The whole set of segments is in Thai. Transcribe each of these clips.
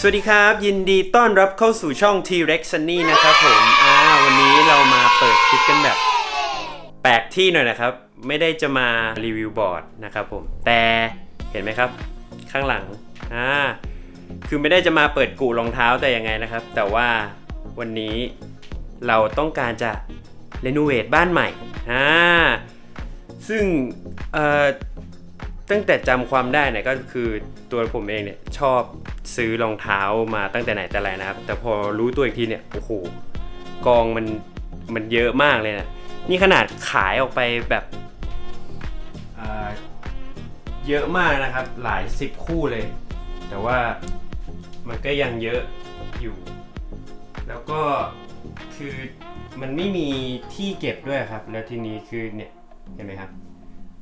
สวัสดีครับ ยินดีต้อนรับเข้าสู่ช่อง T-Rex Sunny นะครับผมอ่าวันนี้เรามาเปิดคลิปกันแบบ แปลกที่หน่อยนะครับ ไม่ได้จะมารีวิวบอร์ดนะครับผม แต่เห็นไหมครับ ข้างหลังอ่าคือไม่ได้จะมาเปิดกูรองเท้าแต่ยังไงนะครับ แต่ว่าวันนี้เราต้องการจะเรโนเวทบ้านใหม่อ่าซึ่งเอ่อ ตั้งแต่จำความได้เนี่ยก็คือตัวผมเองเนี่ยชอบซื้อรองเท้ามาตั้งแต่ไหนแต่ไรนะครับ แต่พอรู้ตัวอีกทีเนี่ยโอ้โหกองมันมันเยอะมากเลยนะนี่ขนาดขายออกไปแบบเยอะมากนะครับ หลายสิบคู่เลย แต่ว่ามันก็ยังเยอะอยู่ แล้วก็คือมันไม่มีที่เก็บด้วยครับ แล้วทีนี้คือเนี่ยเห็นไหมครับ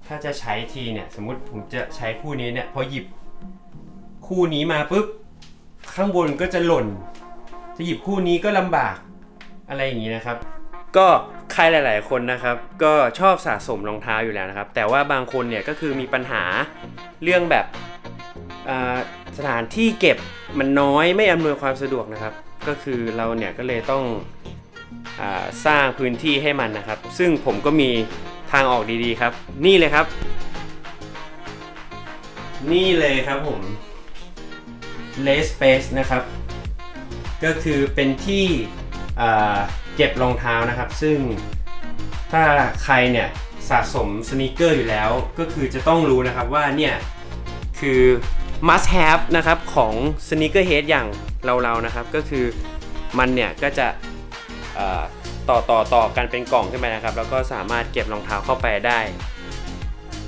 ถ้าจะใช้ทีเนี่ยสมมติผมจะใช้คู่นี้เนี่ยพอหยิบคู่นี้มาปุ๊บข้างบนก็จะหล่น จะหยิบคู่นี้ก็ลำบากอะไรอย่างนี้นะครับ ก็ใครหลาย ๆ คนนะครับ ก็ชอบสะสมรองเท้าอยู่แล้วนะครับ แต่ว่าบางคนเนี่ยก็คือมีปัญหาเรื่องแบบสถานที่เก็บมันน้อยไม่อำนวยความสะดวกนะครับ ก็คือเราเนี่ยก็เลยต้องอสร้างพื้นที่ให้มันนะครับ ซึ่งผมก็มี ทางออกดีๆครับ นี่เลยครับ นี่เลยครับผม l a Space นะครับ ก็คือเป็นที่เก็บรองเท้านะครับ ซึ่งถ้าใครเนี่ยสะสมสนีกเกอร์อยู่แล้ว ก็คือจะต้องรู้นะครับว่าเนี่ย คือ must have นะครับของ sneaker head อย่างเราๆนะครับ ก็คือมันเนี่ยก็จะ ต่อต่อต่อกันเป็นกล่องขึ้นไปนะครับ แล้วก็สามารถเก็บรองเท้าเข้าไปได้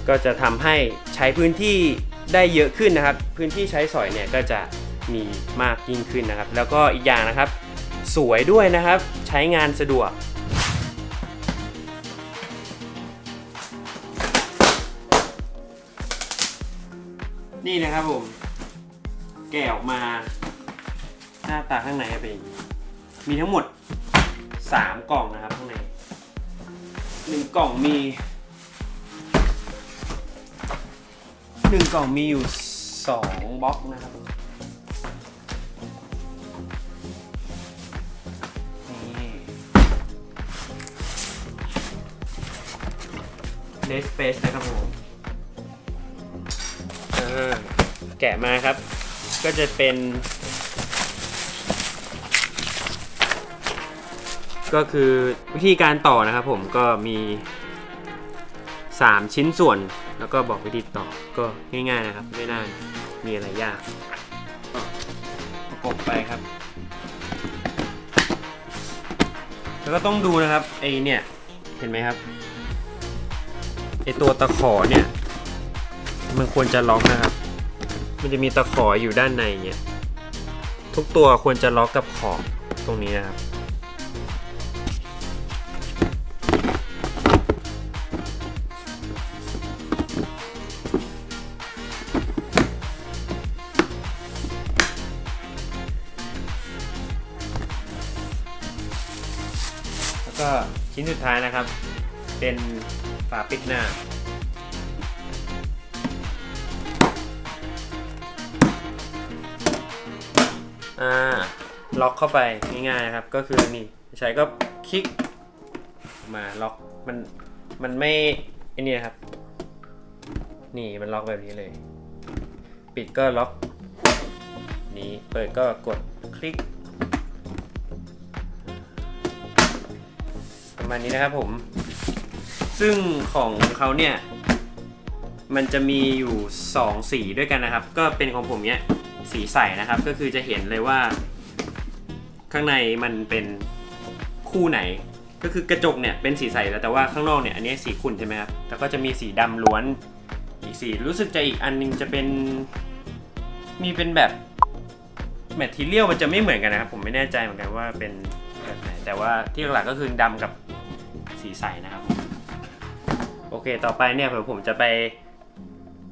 ก็จะทำให้ใช้พื้นที่ได้เยอะขึ้นนะครับ พื้นที่ใช้สอยเนี่ยก็จะมีมากยิ่งขึ้นนะครับ แล้วก็อีกอย่างนะครับ สวยด้วยนะครับ ใช้งานสะดวกนี่นะครับผม แกะออกมา หน้าตาข้างในเป็นมีทั้งหมด 3กล่องนะครับข้างในหนึ่งกล่องมีหนึ่งกล่องมีอยู่2บล็อกนะครับนี่เลสเปซนะครับผมอ่าแกะมาครับ ก็จะเป็น ก็คือวิธีการต่อนะครับผมก็มี 3 ชิ้นส่วน แล้วก็บอกวิธีต่อก็ง่ายๆนะครับ ไม่น่ามีอะไรยากก็ประกบไปครับ แล้วก็ต้องดูนะครับไอเนี่ยเห็นไหมครับไอตัวตะขอเนี่ยมันควรจะล็อกนะครับ มันจะมีตะขออยู่ด้านในเงี้ยทุกตัวควรจะล็อกกับขอบตรงนี้นะครับ ก็ชิ้นสุดท้ายนะครับ เป็นฝาปิดหน้า อ่า ล็อกเข้าไปง่ายๆนะครับ ก็คือนี่ใช้ก็คลิก มาล็อกมันมันไม่ไอ้นี่นะครับ นี่มันล็อกแบบนี้เลย ปิดก็ล็อก นี้เปิดก็กดคลิก ประมาณนี้นะครับผม ซึ่งของเขาเนี่ย มันจะมีอยู่ 2 สีด้วยกันนะครับ ก็เป็นของผมเนี้ยสีใสนะครับ ก็คือจะเห็นเลยว่า ข้างในมันเป็นคู่ไหน ก็คือกระจกเนี่ยเป็นสีใสแล้วแต่ว่าข้างนอกเนี่ยอันนี้สีขุ่นใช่ไหมครับแล้วก็จะมีสีดำล้วนอีกสีรู้สึกจะอีกอันนึงจะเป็นมีเป็นแบบแมทเทียลมันจะไม่เหมือนกันนะครับ ผมไม่แน่ใจเหมือนกันว่าเป็นแบบไหน แต่ว่าที่หลักๆก็คือดำกับ สีใสนะครับโอเค ต่อไปเนี่ยเดี๋ยวผมจะไป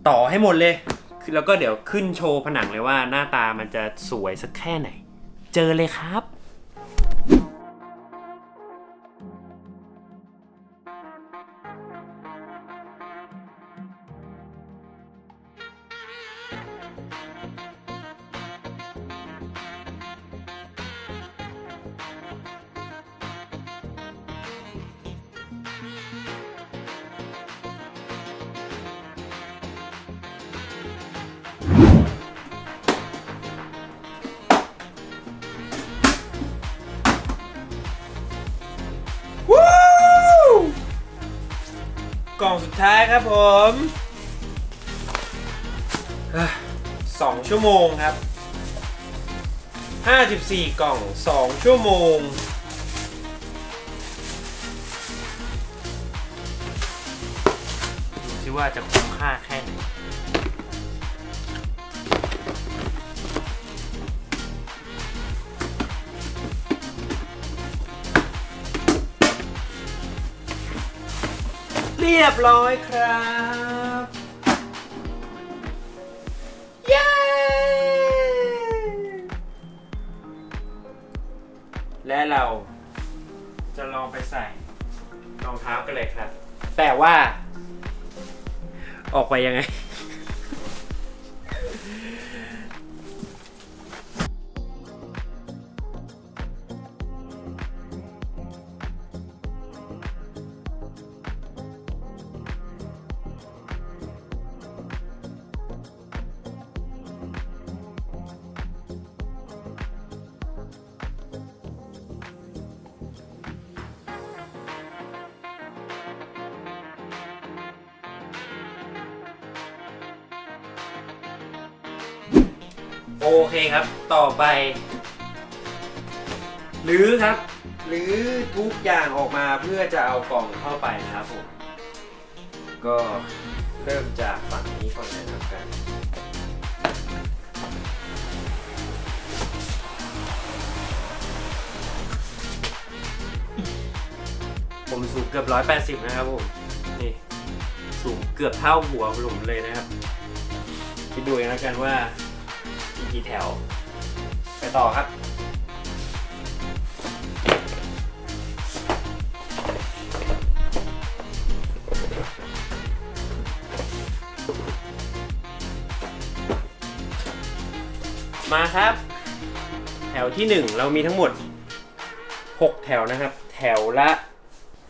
ต่อให้หมดเลย แล้วก็เดี๋ยวขึ้นโชว์ผนังเลยว่าหน้าตามันจะสวยสักแค่ไหน เจอเลยครับ ผมสองชั่วโมงครับ 54 กล่อง 2 ชั่วโมง ดูซิว่าจะคุ้มค่าแค่ไหน เรียบร้อยครับ เย้ และเราจะลองไปใส่รองเท้ากันเลยครับ แต่ว่า ออกไปยังไง โอเคครับ ต่อไปหรือครับ หรือทุกอย่างออกมาเพื่อจะเอากล่องเข้าไปนะครับผม ก็เริ่มจากฝั่งนี้ก่อนนะครับกัน ผมสูงเกือบร้อยแปดสิบนะครับผม นี่ สูงเกือบเท่าหัวผมเลยนะครับไปดูกันแล้วกันว่า กี่แถว ไปต่อครับ มาครับ แถวที่ 1 เรามีทั้งหมด 6 แถวนะครับ แถวละ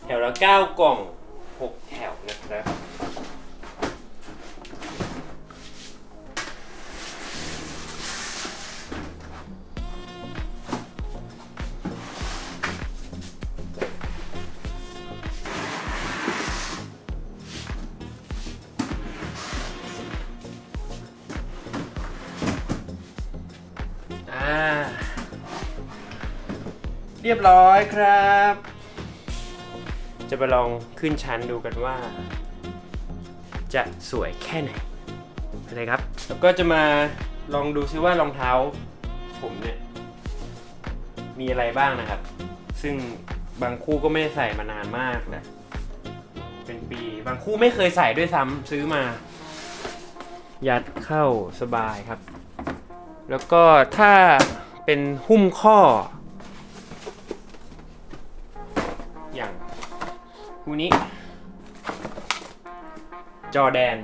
แถวละ 9 กล่อง รียบร้อยครับ จะไปลองขึ้นชั้นดูกันว่า จะสวยแค่ไหนไปเลยครับ แล้วก็จะมาลองดูซิว่ารองเท้า ผมเนี่ย มีอะไรบ้างนะครับ ซึ่งบางคู่ก็ไม่ได้ใส่มานานมากนะเป็นปี บางคู่ไม่เคยใส่ด้วยซ้ำซื้อมา ยัดเข้าสบายครับ แล้วก็ถ้าเป็นหุ้มข้อ คู่นี้ จอแดน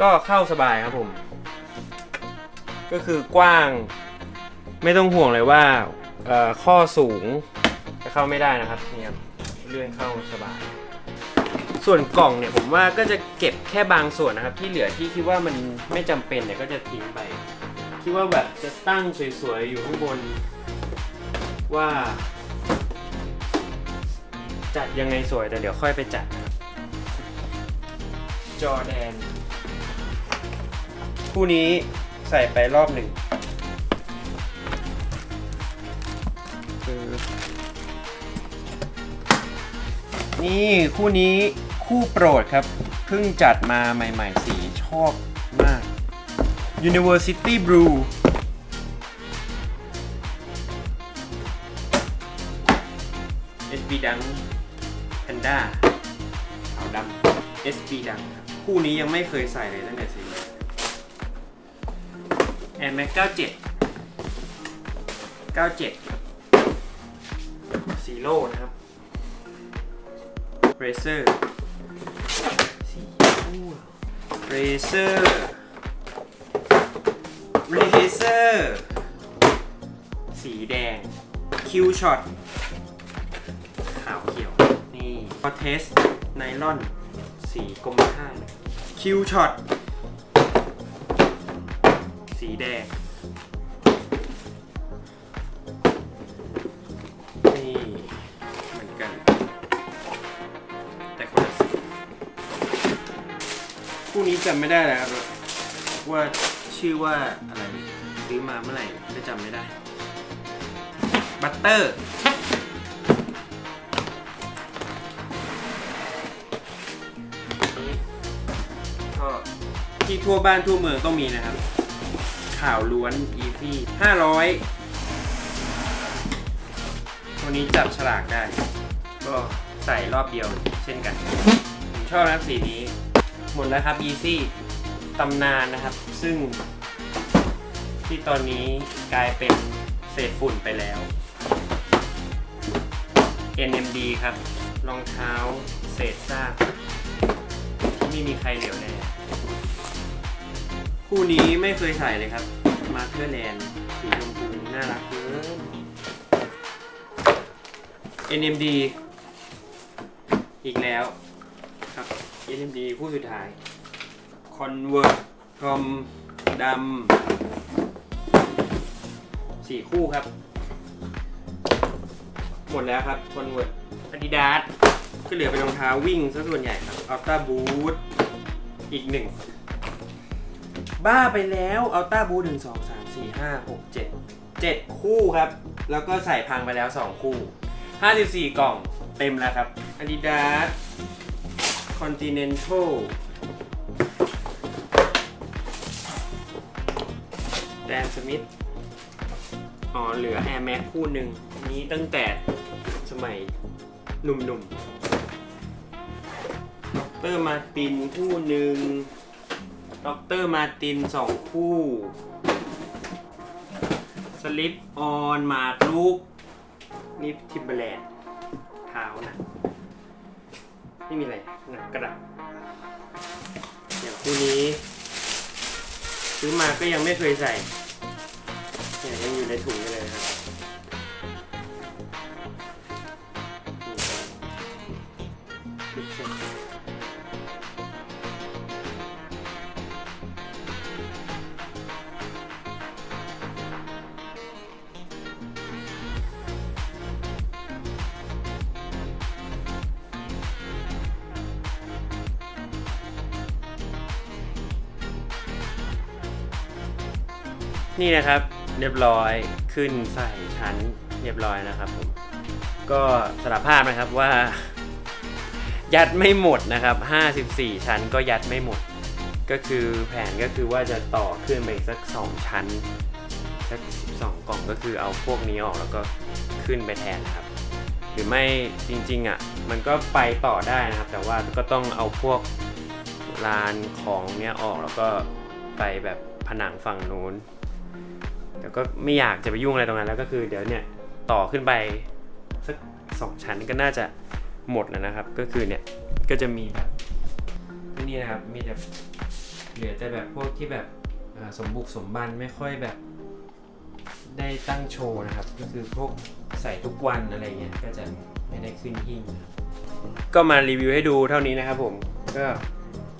ก็เข้าสบายครับผม ก็คือกว้าง ไม่ต้องห่วงเลยว่าข้อสูงจะเข้าไม่ได้นะครับเนี่ยเลื่อนเข้าสบาย ส่วนกล่องเนี่ยผมว่าก็จะเก็บแค่บางส่วนนะครับ ที่เหลือที่คิดว่ามันไม่จำเป็นเนี่ยก็จะทิ้งไป คิดว่าแบบจะตั้งสวยๆอยู่ข้างบนว่า จัดยังไงสวยแต่เดี๋ยวค่อยไปจัดนะครับจอแดน คู่นี้ใส่ไปรอบหนึ่งคือนี่คู่นี้คู่โปรดครับเพิ่งจัดมาใหม่ๆสีชอบมาก University Blue SB ดัง Panda ขาวดำ SB ดังครับ คู่นี้ยังไม่เคยใส่เลยตั้งแต่ซื้อ Air Max 97 97ซีโร่นะครับ Racer สีม่วง Racer Racer สีแดง Q Shot ข คอเทสไนล่อน สีกรมท่าคิวช็อต สีแดง นี่เหมือนกัน แต่คนละสีคู่นี้จำไม่ได้แล้วว่าชื่อว่าอะไรซื้อมาเมื่อไหร่ก็จำไม่ได้ บัตเตอร์ ที่ทั่วบ้านทั่วเมืองต้องมีนะครับ ข่าวล้วน EP ห้าร้อยตัวนี้จับฉลากได้ ก็ใส่รอบเดียวเช่นกันผมชอบนะครับสีนี้ หมดแล้วครับ Easy ตำนานนะครับ ซึ่ง ที่ตอนนี้กลายเป็นเศษฝุ่นไปแล้ว NMD ครับ รองเท้าเศษซากที่ไม่มีใครเหลียวแล คู่นี้ไม่เคยใส่เลยครับ มาเ e อร์แลนด์สีชมพูน่ารักเกิน NMD อีกแล้วครับ NMD คู่สุดท้าย Convert ทอมดำสี่คู่ครับ หมดแล้วครับ Convert Adidas ก็เหลือเป็นรองเท้าวิ่งซะส่วนใหญ่ครับ Ultra Boost อีกหนึ่ง บ้าไปแล้ว Ultra Boost หนึ่งสองสามสี่ห้าหกเจ็ดเจ็ดคู่ครับ แล้วก็ใส่พังไปแล้วสองคู่54กล่องเต็มแล้วครับ Adidas Continental แดนสมิธอ๋อเหลือ Air Max คู่หนึ่งนี้ตั้งแต่สมัยหนุ่มๆดรมาร์ตินคู่หนึ่ง ดรมาร์มาตินสองคู่ สลิปออนมาลูกนี่ทิมเบอร์แลนด์เท้านะ ไม่มีอะไรนักระดับอย่างคู่นี้ ซื้อมาก็ยังไม่เคยใส่เนี่ยยังอยู่ในถุงเลยนะครับ นี่นะครับเรียบร้อยขึ้นใส่ชั้นเรียบร้อยนะครับผมก็สารภาพนะครับว่า ยัดไม่หมดนะครับ 54 ชั้นก็ยัดไม่หมด ก็คือแผนก็คือว่าจะต่อขึ้นไปอีกสัก 2 ชั้น สัก 12 กล่องก็คือเอาพวกนี้ออกแล้วก็ขึ้นไปแทนนะครับ หรือไม่จริงๆอะมันก็ไปต่อได้นะครับ แต่ว่าก็ต้องเอาพวกลานของเนี้ยออกแล้วก็ไปแบบผนังฝั่งนู้น แต่ก็ไม่อยากจะไปยุ่งอะไรตรงนั้นแล้วก็คือเดี๋ยวเนี่ยต่อขึ้นไปสักสองชั้นก็น่าจะหมดแล้วนะครับ ก็คือเนี่ยก็จะมีแบบนี่นะครับมีแบบเหลือแต่แบบพวกที่แบบสมบุกสมบันไม่ค่อยแบบได้ตั้งโชว์นะครับ ก็คือพวกใส่ทุกวันอะไรเงี้ยก็จะไม่ได้ขึ้นหิ้งนะครับก็มารีวิวให้ดูเท่านี้นะครับผมก็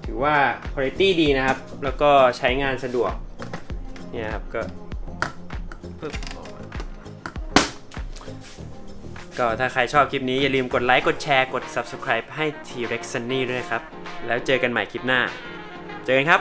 ถือว่าคุณภาพดีนะครับ แล้วก็ใช้งานสะดวกเนี่ยครับก็ ปึ๊บออกมาก็ถ้าใครชอบคลิปนี้อย่าลืมกดไลค์ กดแชร์ กด Subscribe ให้ T-Rex Sunny ด้วยนะครับ แล้วเจอกันใหม่คลิปหน้า เจอกันครับ